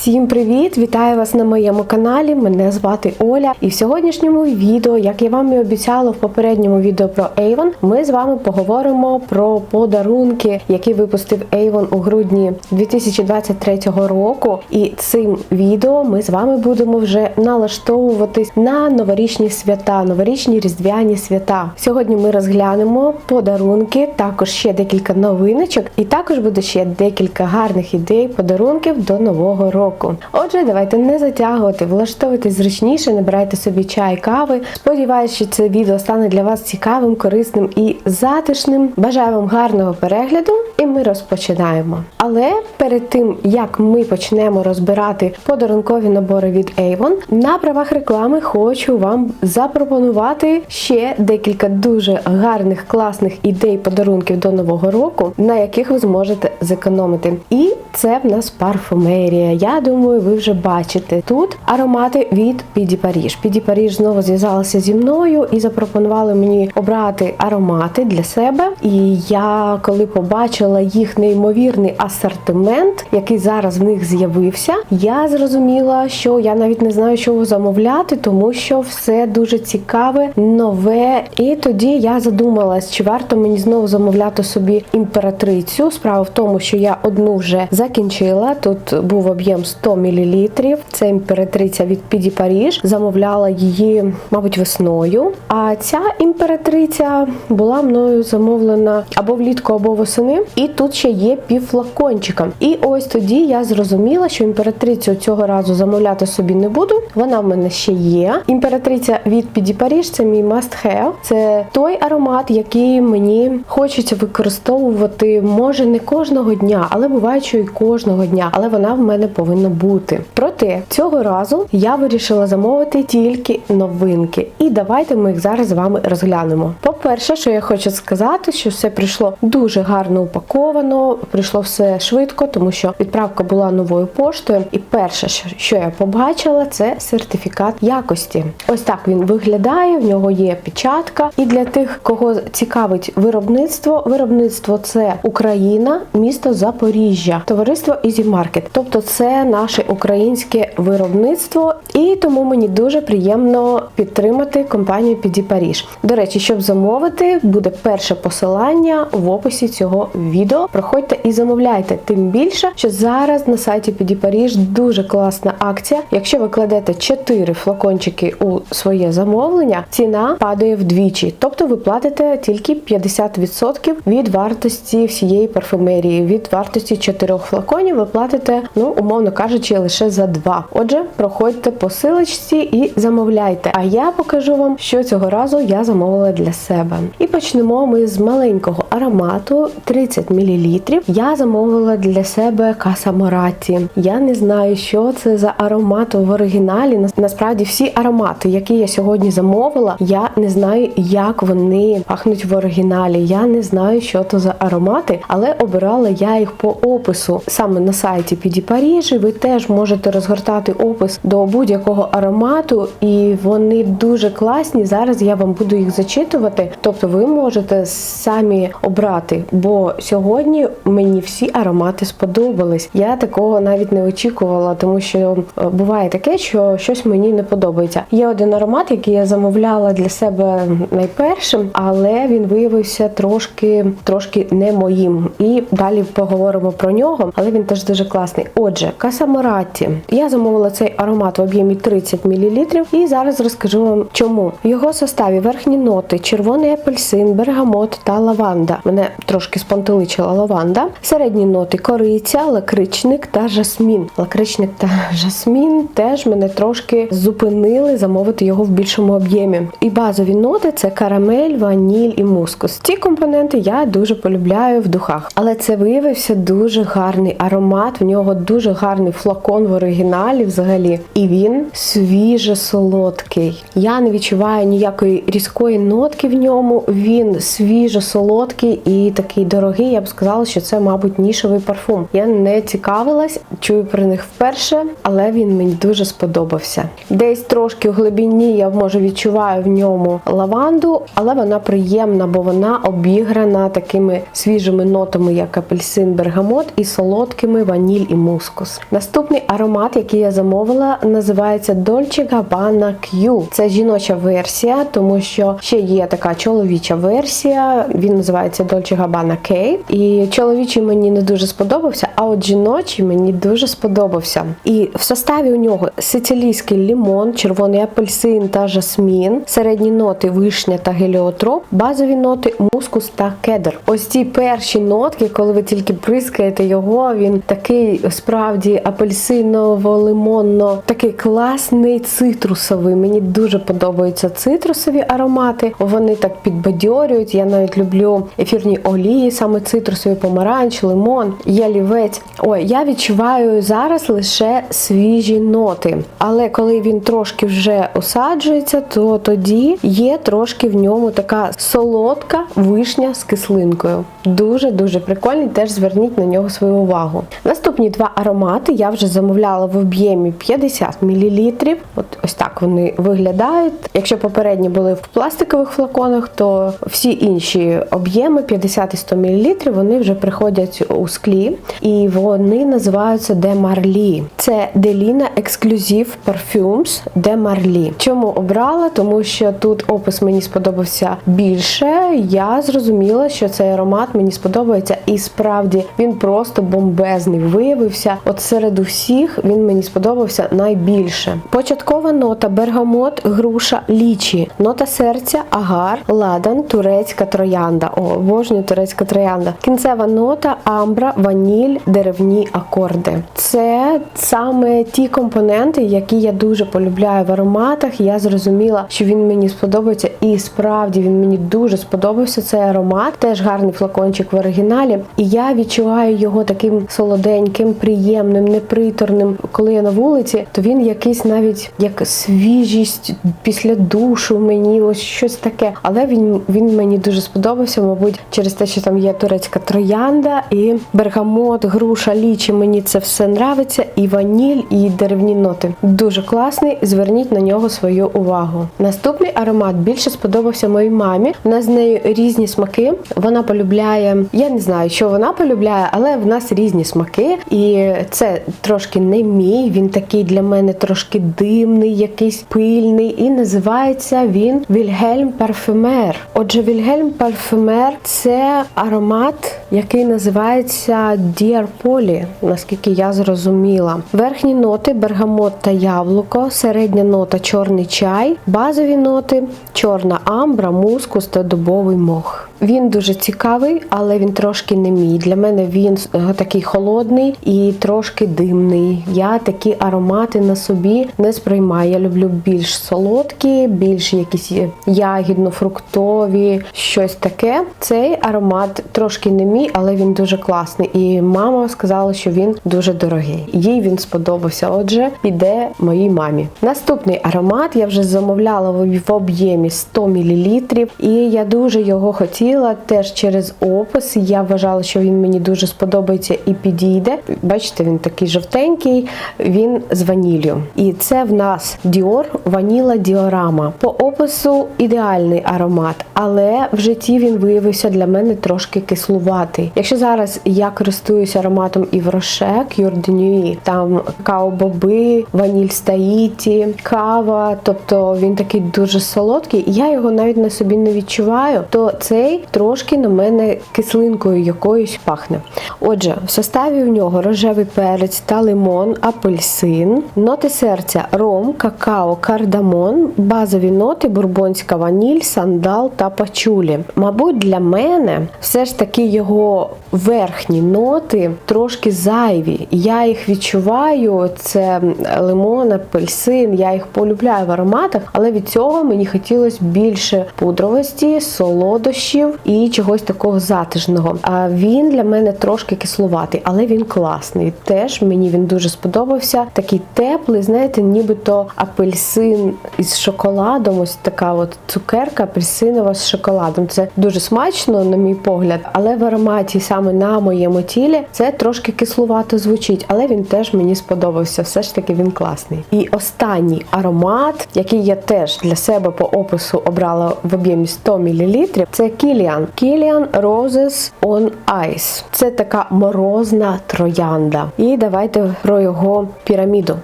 Всім привіт! Вітаю вас на моєму каналі. Мене звати Оля. І в сьогоднішньому відео, як я вам і обіцяла в попередньому відео про Avon, ми з вами поговоримо про подарунки, які випустив Avon у грудні 2023 року. І цим відео ми з вами будемо вже налаштовуватись на новорічні свята, новорічні різдвяні свята. Сьогодні ми розглянемо подарунки, також ще декілька новиночок, і також буде ще декілька гарних ідей подарунків до нового року. Отже, давайте не затягувати, влаштовуйтесь зручніше, набирайте собі чай, кави. Сподіваюсь, що це відео стане для вас цікавим, корисним і затишним. Бажаю вам гарного перегляду, і ми розпочинаємо. Але перед тим як ми почнемо розбирати подарункові набори від Avon, на правах реклами хочу вам запропонувати ще декілька дуже гарних класних ідей подарунків до нового року, на яких ви зможете зекономити. І це в нас парфумерія. Я думаю, ви вже бачите тут аромати від Піді Паріж. Піді Паріж знову зв'язалася зі мною і запропонували мені обрати аромати для себе. І я, коли побачила їх неймовірний асортимент, який зараз в них з'явився, я зрозуміла, що я навіть не знаю, що замовляти, тому що все дуже цікаве, нове. І тоді я задумалась, чи варто мені знову замовляти собі імператрицю. Справа в тому, що я одну вже закінчила. Тут був об'єм 100 мл. Це імператриця від Піді Паріж. Замовляла її, мабуть, весною. А ця імператриця була мною замовлена або влітку, або восени. І тут ще є півфлакончика. І ось тоді я зрозуміла, що імператрицю цього разу замовляти собі не буду. Вона в мене ще є. Імператриця від Піді Паріж це мій must have. Це той аромат, який мені хочеться використовувати, може не кожного дня, але буває, що і кожного дня. Але вона в мене повинна бути. Проте цього разу я вирішила замовити тільки новинки. І давайте ми їх зараз з вами розглянемо. По-перше, що я хочу сказати, що все прийшло дуже гарно упаковано, прийшло все швидко, тому що відправка була новою поштою. І перше, що я побачила, це сертифікат якості. Ось так він виглядає. В нього є печатка. І для тих, кого цікавить виробництво, виробництво це Україна, місто Запоріжжя, товариство Easy Market. Тобто, це наше українське виробництво, і тому мені дуже приємно підтримати компанію Піді Паріж. До речі, щоб замовити, буде перше посилання в описі цього відео. Проходьте і замовляйте. Тим більше, що зараз на сайті Піді Паріж дуже класна акція. Якщо ви кладете 4 флакончики у своє замовлення, ціна падає вдвічі, тобто ви платите тільки 50% від вартості всієї парфумерії. Від вартості 4 флаконів ви платите, ну умовно кажучи, лише за 2. Отже, проходьте по силочці і замовляйте. А я покажу вам, що цього разу я замовила для себе. І почнемо ми з маленького аромату 30 мл. Я замовила для себе Каса Мораті. Я не знаю, що це за аромат в оригіналі. Насправді, всі аромати, які я сьогодні замовила, я не знаю, як вони пахнуть в оригіналі. Я не знаю, що то за аромати, але обирала я їх по опису саме на сайті Піді Паріжі. Теж можете розгортати опис до будь-якого аромату, і вони дуже класні. Зараз я вам буду їх зачитувати. Тобто, ви можете самі обрати, бо сьогодні мені всі аромати сподобались. Я такого навіть не очікувала, тому що е, буває таке, що щось мені не подобається. Є один аромат, який я замовляла для себе найпершим, але він виявився трошки трошки не моїм. І далі поговоримо про нього, але він теж дуже класний. Отже, Касамораті. Я замовила цей аромат в об'ємі 30 мл і зараз розкажу вам чому. В його составі верхні ноти: червоний апельсин, бергамот та лаванда. Мене трошки спонтеличила лаванда. Середні ноти кориця, лакричник та жасмін. Лакричник та жасмін теж мене трошки зупинили замовити його в більшому об'ємі. І базові ноти це карамель, ваніль і мускус. Ці компоненти я дуже полюбляю в духах, але це виявився дуже гарний аромат. В нього дуже гарний флакон в оригіналі взагалі. І він свіже солодкий. Я не відчуваю ніякої різкої нотки в ньому. Він свіже солодкий і такий дорогий. Я б сказала, що це, мабуть, нішевий парфум. Я не цікавилась, чую про них вперше, але він мені дуже сподобався. Десь трошки в глибині я може відчуваю в ньому лаванду, але вона приємна, бо вона обіграна такими свіжими нотами, як апельсин, бергамот, і солодкими ваніль і мускус. Наступний аромат, який я замовила, називається Dolce Gabbana Q. Це жіноча версія, тому що ще є така чоловіча версія. Він називається Dolce Gabbana K. І чоловічий мені не дуже сподобався, а от жіночий мені дуже сподобався. І в составі у нього сицилійський лімон, червоний апельсин та жасмін, середні ноти вишня та геліотроп, базові ноти мускус та кедр. Ось ці перші нотки, коли ви тільки прискаєте його, він такий справді апельсиново-лимонно, такий класний цитрусовий. Мені дуже подобаються цитрусові аромати. Вони так підбадьорюють. Я навіть люблю ефірні олії, саме цитрусові, помаранч, лимон, ялівець. Ой, я відчуваю зараз лише свіжі ноти. Але коли він трошки вже осаджується, то тоді є трошки в ньому така солодка вишня з кислинкою. Дуже дуже прикольний. Теж зверніть на нього свою увагу. Наступні два аромати я вже замовляла в об'ємі 50 мл. От ось так вони виглядають. Якщо попередні були в пластикових флаконах, то всі інші об'єми 50 і 100 мл, вони вже приходять у склі, і вони називаються Marly. Це Delina Exclusive Perfumes Marly. Чому обрала? Тому що тут опис мені сподобався більше. Я зрозуміла, що цей аромат мені сподобається, і справді він просто бомбезний виявився. От серед усіх він мені сподобався найбільше. Початкова нота бергамот, груша, лічі, нота серця, агар, ладан, турецька троянда. О, обожнюю турецька троянда. Кінцева нота, амбра, ваніль, деревні акорди. Це саме ті компоненти, які я дуже полюбляю в ароматах. Я зрозуміла, що він мені сподобається, і справді він мені дуже сподобався. Цей аромат. Теж гарний флакончик в оригіналі. І я відчуваю його таким солоденьким, приємним, неприторним. Коли я на вулиці, то він якийсь навіть як свіжість після душу мені, ось щось таке. Але він він мені дуже сподобався, мабуть, через те, що там є турецька троянда і бергамот, груша, лічі. Мені це все нравиться. І ваніль, і деревні ноти. Дуже класний. Зверніть на нього свою увагу. Наступний аромат більше сподобався моїй мамі. У нас з нею різні смаки. Вона полюбляє, я не знаю, що вона полюбляє, але в нас різні смаки. І це трошки не мій. Він такий для мене трошки димний, якийсь пильний. І називається він Вільгельм Парфюмер. Отже, Вільгельм Парфюмер це аромат, який називається Dear Polly, наскільки я зрозуміла. Верхні ноти бергамот та яблуко, середня нота чорний чай, базові ноти чорна амбра, мускус та дубовий мох. Він дуже цікавий, але він трошки не мій. Для мене він е, такий холодний і трошки димний. Я такі аромати на собі не сприймаю. Я люблю більш солодкі, більш якісь ягідно-фруктові, щось таке. Цей аромат трошки не мій, але він дуже класний. І мама сказала, що він дуже дорогий. Їй він сподобався. Отже, піде моїй мамі. Наступний аромат я вже замовляла в об'ємі 100 мл, і я дуже його хотіла теж через опис. Я вважала, що він мені дуже сподобається і підійде. Бачите, він такий жовтенький, він з ваніллю. І це в нас Dior Vanilla Diorama. По опису ідеальний аромат, але в житті він виявився для мене трошки кислуватий. Якщо зараз я користуюся ароматом de Nuit, там као-боби, ваніль стаїті, кава, тобто він такий дуже солодкий, я його навіть на собі не відчуваю, то цей трошки на мене кислинкою якоюсь пахне. Отже, в составі у нього рожевий перець та лимон, апельсин, ноти серця, ром, какао, кардамон, базові ноти, бурбонська ваніль, сандал та пачулі. Мабуть, для мене все ж таки його верхні ноти трошки зайві. Я їх відчуваю. Це лимон, апельсин, я їх полюбляю в ароматах, але від цього мені хотілося більше пудровості, солодощів і чогось такого затишного. А він для мене трошки кислуватий, але він класний. Теж мені він дуже сподобався. Такий теплий, знаєте, нібито апельсин із шоколадом. Ось така от цукерка апельсинова з шоколадом. Це дуже смачно, на мій погляд, але в ароматі саме на моєму тілі це трошки кислувато звучить, але він теж мені сподобався. Все ж таки він класний. І останній аромат, який я теж для себе по опису обрала в об'ємі 100 мл, це Kilian. Kilian Roses on Ice. Це така морозна троянда. І давайте про його піраміду.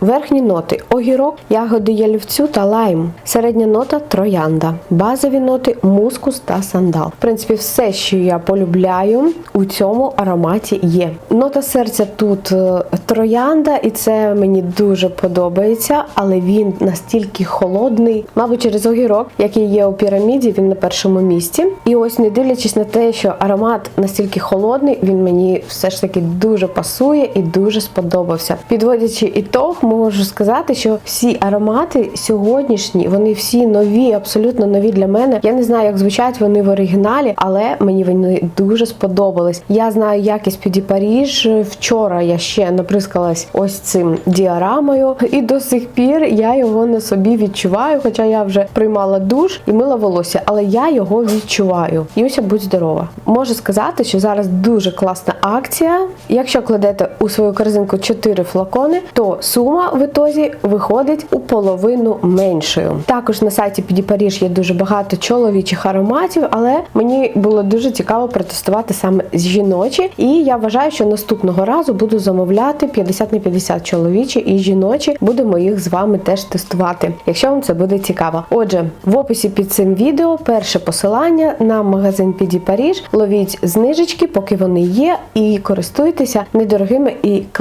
Верхні ноти огірок, ягоди ялівцю та лайм. Середня нота троянда. Базові ноти мускус та сандал. В принципі, все, що я полюбляю, у цьому ароматі є. Нота серця тут е, троянда, і це мені дуже подобається, але він настільки холодний, мабуть, через огірок, який є у піраміді, він на першому місці. І ось, не дивлячись на те, що аромат настільки холодний, він мені все ж таки дуже пасує і дуже сподобався. Підводячи ітог, можу сказати, що всі аромати сьогоднішні, вони всі нові, абсолютно нові для мене. Я не знаю, як звучать вони в оригіналі, але мені вони дуже сподобались. Я знаю якість піді Паріж. Вчора я ще наприскалась ось цим діарамою, і до сих пір я його на собі відчуваю. Хоча я вже приймала душ і мила волосся, але я його відчуваю. Юся, будь здорова. Можу сказати, що зараз дуже класна акція. Якщо кладете у свою корзинку 4 флакони, то сума в ітозі виходить у половину меншою. Також на сайті Піді Паріж є дуже багато чоловічих ароматів, але мені було дуже цікаво протестувати саме з жіночі. І я вважаю, що наступного разу буду замовляти 50 на 50 чоловічі і жіночі. Будемо їх з вами теж тестувати, якщо вам це буде цікаво. Отже, в описі під цим відео перше посилання на магазин Піді Паріж. Ловіть знижечки, поки вони є, і користуйтеся недорогими і класними,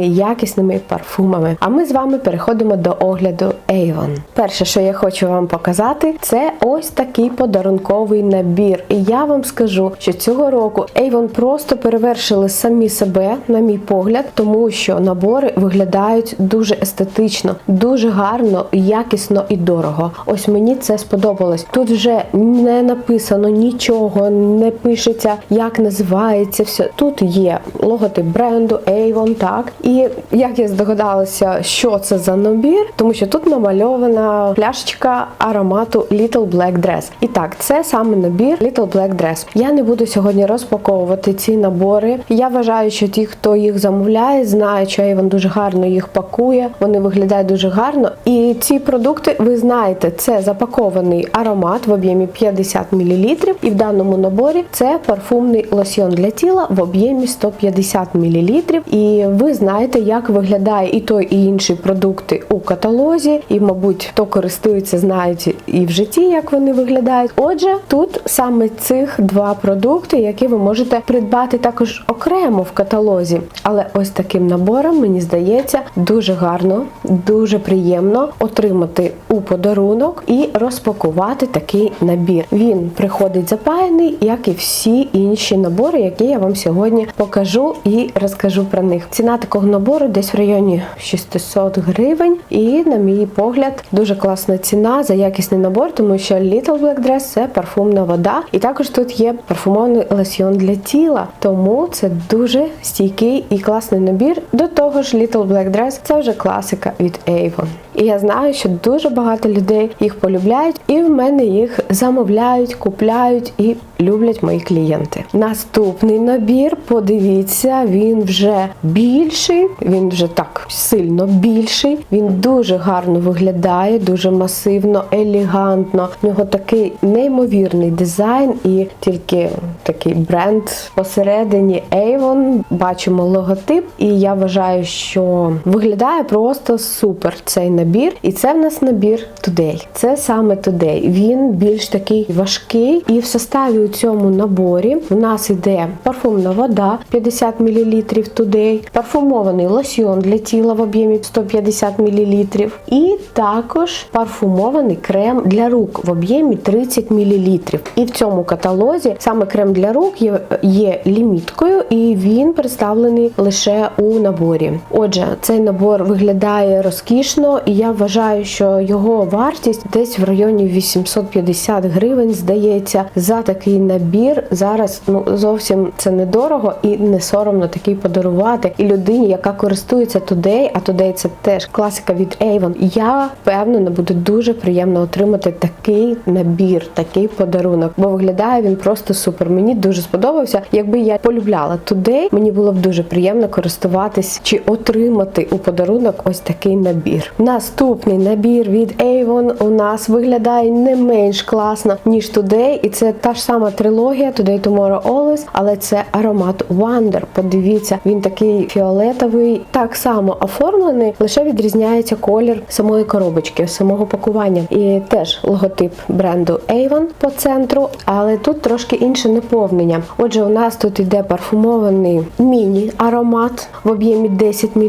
якісними парфумами. А ми з вами переходимо до огляду Avon. Перше, що я хочу вам показати, це ось такий подарунковий набір. І я вам скажу, що цього року Avon просто перевершили самі себе, на мій погляд, тому що набори виглядають дуже естетично, дуже гарно, якісно і дорого. Ось мені це сподобалось. Тут вже не написано нічого, не пишеться, як називається все. Тут є логотип бренду Avon, так. І як я здогадалася, що це за набір, тому що тут намальована пляшечка аромату Little Black Dress. І так, це саме набір Little Black Dress. Я не буду сьогодні розпаковувати ці набори. Я вважаю, що ті, хто їх замовляє, знають, що Avon дуже гарно їх пакує. Вони виглядають дуже гарно. І ці продукти, ви знаєте, це запакований аромат в об'ємі 50 мл. І в даному наборі це парфумний лосьйон для тіла в об'ємі 150 мл. І ви знаєте, як виглядає і той, і інший продукти у каталозі. І, мабуть, хто користується, знають і в житті, як вони виглядають. Отже, тут саме цих два продукти, які ви можете придбати також окремо в каталозі. Але ось таким набором, мені здається, дуже гарно, дуже приємно отримати у подарунок і розпакувати такий набір. Він приходить запаяний, як і всі інші набори, які я вам сьогодні покажу і розкажу про них. Ціна такого набору десь в районі 600 гривень. І, на мій погляд, дуже класна ціна за якісний набор, тому що Little Black Dress – це парфумна вода, і також тут є парфумований лосьйон для тіла. Тому це дуже стійкий і класний набір. До того ж, Little Black Dress – це вже класика від Avon. І я знаю, що дуже багато людей їх полюбляють, і в мене їх замовляють, купляють і люблять мої клієнти. Наступний набір, подивіться, він вже більший, він вже так сильно більший. Він дуже гарно виглядає, дуже масивно, елегантно. В нього такий неймовірний дизайн, і тільки такий бренд посередині Avon. Бачимо логотип, і я вважаю, що виглядає просто супер цей набір. І це в нас набір Today. Це саме Today. Він більш такий важкий, і в составі у цьому наборі в нас іде парфумна вода 50 мл Today, парфумований лосьйон для тіла в об'ємі 150 мл, і також парфумований крем для рук в об'ємі 30 мл. І в цьому каталозі саме крем для рук є, є ліміткою, і він представлений лише у наборі. Отже, цей набор виглядає розкішно, і я вважаю, що його вартість десь в районі 850 гривень здається за такий набір. Зараз ну зовсім це недорого і не соромно такий подарувати. І людині, яка користується Today, а Today це теж класика від Avon, Я впевнена, буде дуже приємно отримати такий набір, такий подарунок, бо виглядає він просто супер. Мені дуже сподобався. Якби я полюбляла Today, мені було б дуже приємно користуватись чи отримати у подарунок ось такий набір. Наступний набір від Avon у нас виглядає не менш класно ніж Today, і це та ж сама трилогія Today Tomorrow Always, але це аромат Wonder. Подивіться, він такий фіолетовий, так само оформлений, лише відрізняється колір самої коробочки, самого пакування. І теж логотип бренду Avon по центру, але тут трошки інше наповнення. Отже, у нас тут іде парфумований міні-аромат в об'ємі 10 мл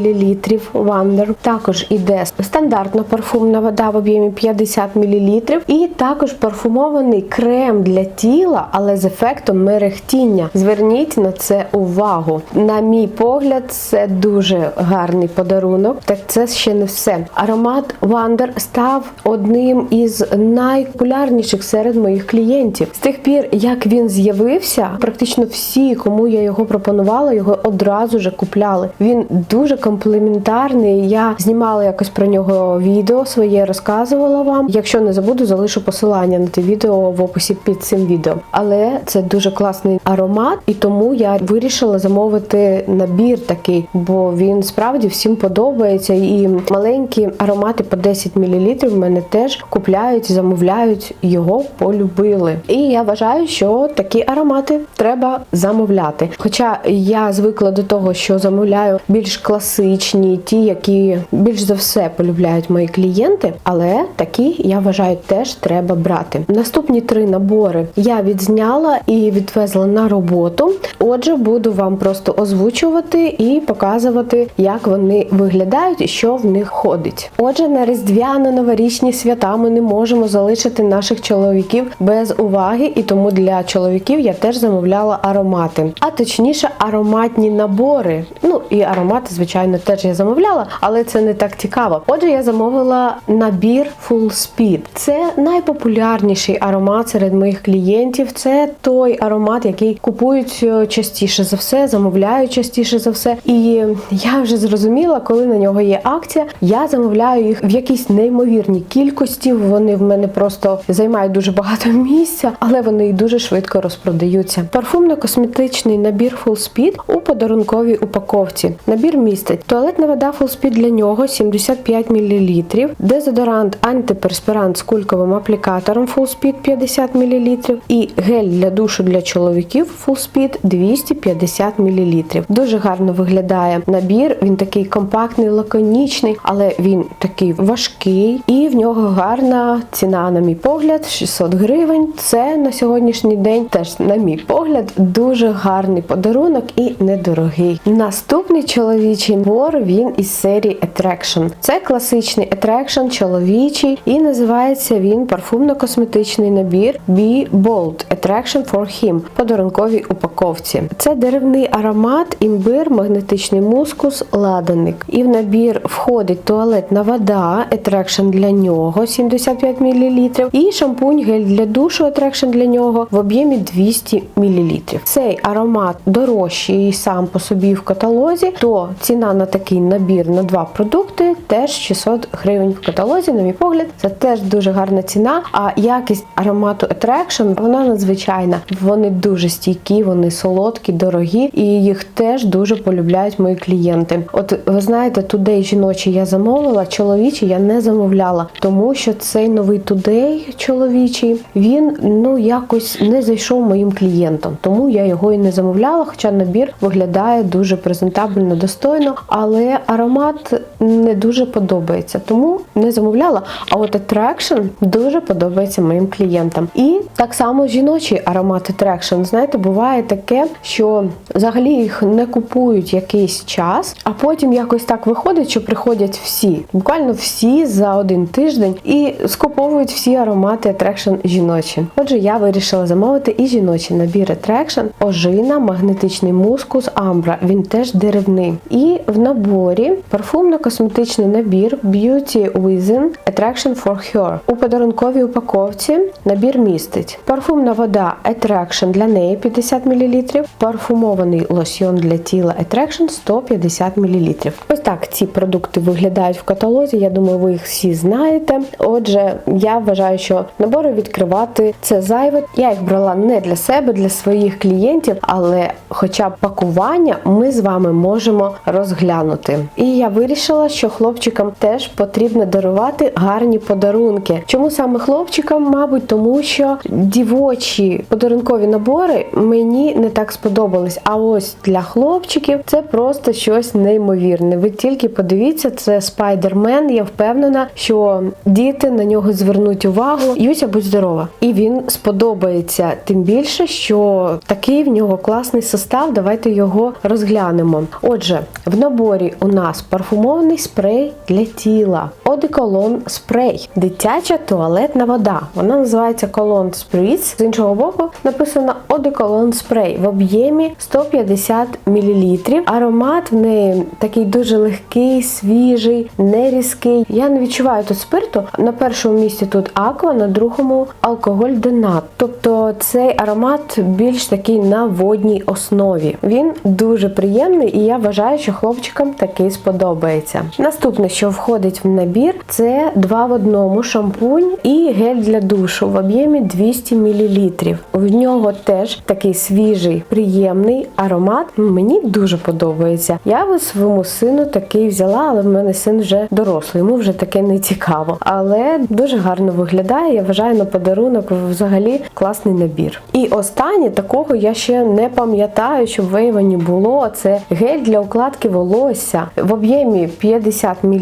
Wonder. Також іде стандартна парфумна вода в об'ємі 50 мл. І також парфумований крем для тіла, але з ефектом мерехтіння. Зверніть на це увагу. На мій погляд, це дуже гарний подарунок. Так це ще не все. Аромат Wonder став одним із найпопулярніших серед моїх клієнтів. З тих пір, як він з'явився, практично всі, кому я його пропонувала, його одразу же купляли. Він дуже комплементарний. Я знімала якось про нього відео своє, розказувала вам. Якщо не забуду, залишу посилання на те відео в описі під цим відео. Але це дуже класний аромат, і тому я вирішила замовити набір такий, бо він справді всім подобається. І маленькі аромати по 10 мл в мене теж купляють, замовляють його, полюбили. І я вважаю, що такі аромати треба замовляти. Хоча я звикла до того, що замовляю більш класичні, ті, які більш за все полюбляють мої клієнти, але такі я вважаю теж треба брати. Наступні три набори я відзняла і відвезла на роботу. Отже, буду вам просто озвучувати і показувати, як вони виглядають і що в них ходить. Отже, на різдвяно-новорічні свята ми не можемо залишити наших чоловіків без уваги, і тому для чоловіків я теж замовляла аромати, а точніше, ароматні набори. Ну і аромати, звичайно, теж я замовляла, але це не так цікаво. Отже, я замовила набір Full Speed. Це найпопулярніший аромат серед моїх клієнтів. Це той аромат, який купують е, частіше за все, замовляють частіше за все. І я вже зрозуміла, коли на нього є акція, я замовляю їх в якійсь неймовірній кількості. Вони в мене просто займають дуже багато місця, але вони дуже швидко розпродаються. Парфумно-косметичний набір Full Speed у подарунковій упаковці. Набір містить туалетна вода Full Speed для нього 75 мл, дезодорант антиперспірант з кульковим аплікатором Full Speed 50 мл і гель для душу для чоловіків Full Speed 250 мл. Дуже гарно виглядає набір. Він такий компактний, лаконічний, але він такий важкий, і в нього гарна ціна, на мій погляд, 600 гривень. Це на сьогоднішній день теж, на мій погляд, дуже гарний подарунок і недорогий. Наступний чоловічий набор він із серії Attraction. Це класичний Attraction, чоловічий, і називається він парфумно-косметичний набір Be Bold Attraction for Him подарунковій упаковці. Це деревний аромат, імбир, магнетичний мускус, ладаник. І в набір входить туалетна вода, Attraction для нього 75 мл, і шампунь гель для душу Attraction для нього в об'ємі 200 мл. Цей аромат дорожчий сам по собі в каталозі, то ціна на такий набір на два продукти теж 600 гривень в каталозі. На мій погляд, це теж дуже гарна ціна. А якість аромату Attraction, вона надзвичайна. Вони дуже стійкі, вони солодкі, дорогі, і їх теж дуже полюбляють мої клієнти. От ви знаєте, тудей жіночий я замовила, чоловічий я не замовляла, тому що цей новий тудей чоловічий він ну якось не зайшов моїм клієнтам, тому я його і не замовляла. Хоча набір виглядає дуже презентабельно, достойно, але аромат не дуже подобається, тому не замовляла. А от Attraction дуже подобається моїм клієнтам. І так само жіночий аромат Attraction. Знаєте, буває таке, що взагалі їх не купують якийсь час, а потім якось так виходить, що приходять всі, буквально всі за один тиждень і скуповують всі аромати Attraction жіночі. Отже, я вирішила замовити і жіночий набір Attraction, ожина, магнетичний мускус, амбра. Він теж деревний. І в наборі парфумно-косметичний набір Beauty Within Attraction for Her. У подарунковій упаковці набір містить парфумна вода Attraction для неї 50 мл, парфумований лосьйон для тіла Attraction 150 мл. Ось так ці продукти виглядають в каталозі. Я думаю, ви їх всі знаєте. Отже, я вважаю, що набори відкривати це зайве. Я їх брала не для себе, для своїх клієнтів, але хоча б пакування ми з вами можемо розглянути. І я вирішила, що хлопчикам теж потрібно дарувати гарні подарунки. Чому саме хлопчикам? Мабуть, тому що дівочі подарункові набори мені не так сподобались. А ось для хлопчиків це просто щось неймовірне. Ви тільки подивіться, це спайдермен. Я впевнена, що діти на нього звернуть увагу. Юся, будь здорова. І він сподобається тим більше, що такий в нього класний состав. Давайте його розглянемо. Отже, в наборі у нас парфумований спрей для тіла, одеколон спрей, дитяча туалетна вода. Вона називається колон Spritz. З іншого боку написано одеколон спрей в об'ємі 150 мл. Аромат в неї такий дуже легкий, свіжий, не різкий. Я не відчуваю тут спирту. На першому місці тут аква, на другому алкоголь денат. Тобто цей аромат більш такий на водній основі. Він дуже приємний, і я вважаю, що хлопчикам такий сподобається. Наступне, що входить в набір, це два в одному шампунь і гель для душу в об'ємі 200 мл. В нього теж такий свіжий, приємний аромат. Мені дуже подобається. Я би своєму сину такий взяла, але в мене син вже дорослий, йому вже таке не цікаво. Але дуже гарно виглядає. Я вважаю на подарунок взагалі класний набір. І останнє такого я ще не пам'ятаю, що в Avon було. Це гель для укладки волосся в об'ємі 50 мл.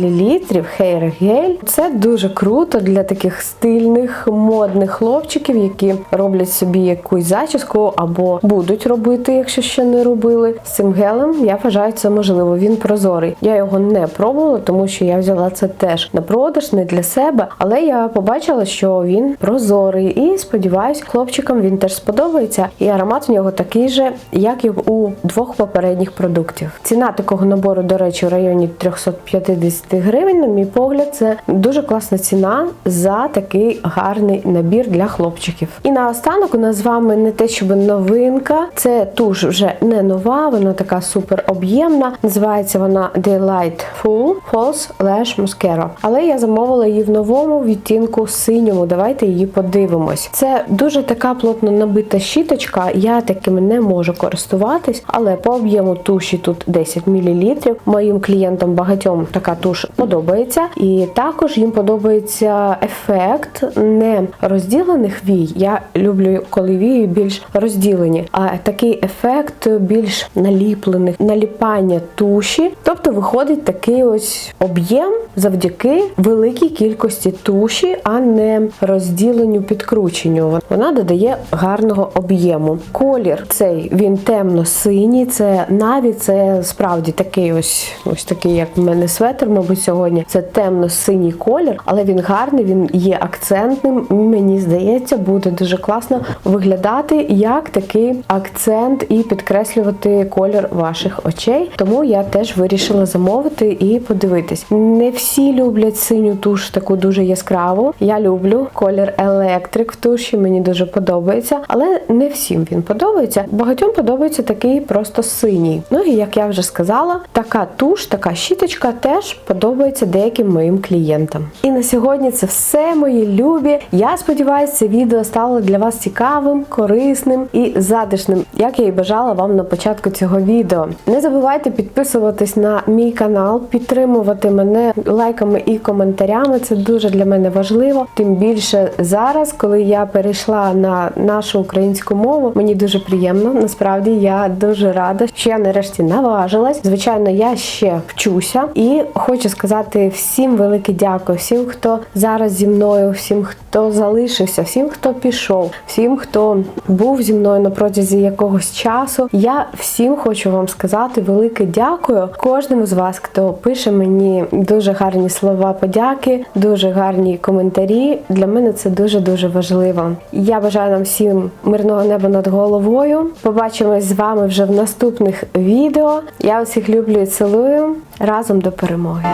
Hair гель. Це дуже круто для таких стильних модних хлопчиків, які роблять собі якусь зачіску або будуть робити, якщо ще не робили. З цим гелем я вважаю це можливо. Він прозорий. Я його не пробувала, тому що я взяла це теж на продаж, не для себе. Але я побачила, що він прозорий, і сподіваюсь, хлопчикам він теж сподобається. І аромат в нього такий же, як і у двох попередніх продуктів. Ціна такого набору, до речі, в районі 350 гривень. На мій погляд, це дуже класна ціна за такий гарний набір для хлопчиків. І наостанок у нас з вами не те, щоб новинка, це туш вже не нова, вона така супер об'ємна. Називається вона Daylight Full False Lash Mascara. Але я замовила її в новому відтінку синьому. Давайте її подивимось. Це дуже така плотно набита щіточка. Я такими не можу користуватись, але по об'єму туші тут 10 мл. Моїм клієнтам багатьом така туш подобається, і також їм подобається ефект не розділених вій. Я люблю, коли вії більш розділені, а такий ефект більш наліплених, наліпання туші. Тобто виходить такий ось об'єм завдяки великій кількості туші, а не розділенню підкрученню. Вона додає гарного об'єму. Колір цей він темно-синій, це наві, це справді такий ось ось такий, як в мене светр, мабуть, сьогодні. Це темно-синій колір, але він гарний, він є акцентним. Мені здається, буде дуже класно виглядати як такий акцент і підкреслювати колір ваших очей. Тому я теж вирішила замовити і подивитись. Не всі люблять синю туш, таку дуже яскраву. Я люблю колір електрик в туші, мені дуже подобається, але не всім він подобається. Багатьом подобається такий просто синій. Ну і як я вже сказала, така туш, така щіточка теж подобається деяким моїм клієнтам. І на сьогодні це все, мої любі. Я сподіваюся, це відео стало для вас цікавим, корисним і затишним, як я і бажала вам на початку цього Не забувайте підписуватись на мій канал, підтримувати мене лайками і коментарями. Це дуже для мене важливо. Тим більше зараз, коли я перейшла на нашу українську мову, мені дуже приємно. Насправді я дуже рада, що я нарешті наважилась. Звичайно, я ще вчуся і хочу сказати всім велике дякую, всім, хто зараз зі мною, всім, хто залишився, всім, хто пішов, всім, хто був зі мною на протязі якогось часу. Я всім хочу вам сказати велике дякую кожному з вас, хто пише мені дуже гарні слова подяки, дуже гарні коментарі. Для мене це дуже дуже важливо. Я бажаю нам всім мирного неба над головою. Побачимось з вами вже в наступних відео. Я усіх люблю і цілую разом до перемоги.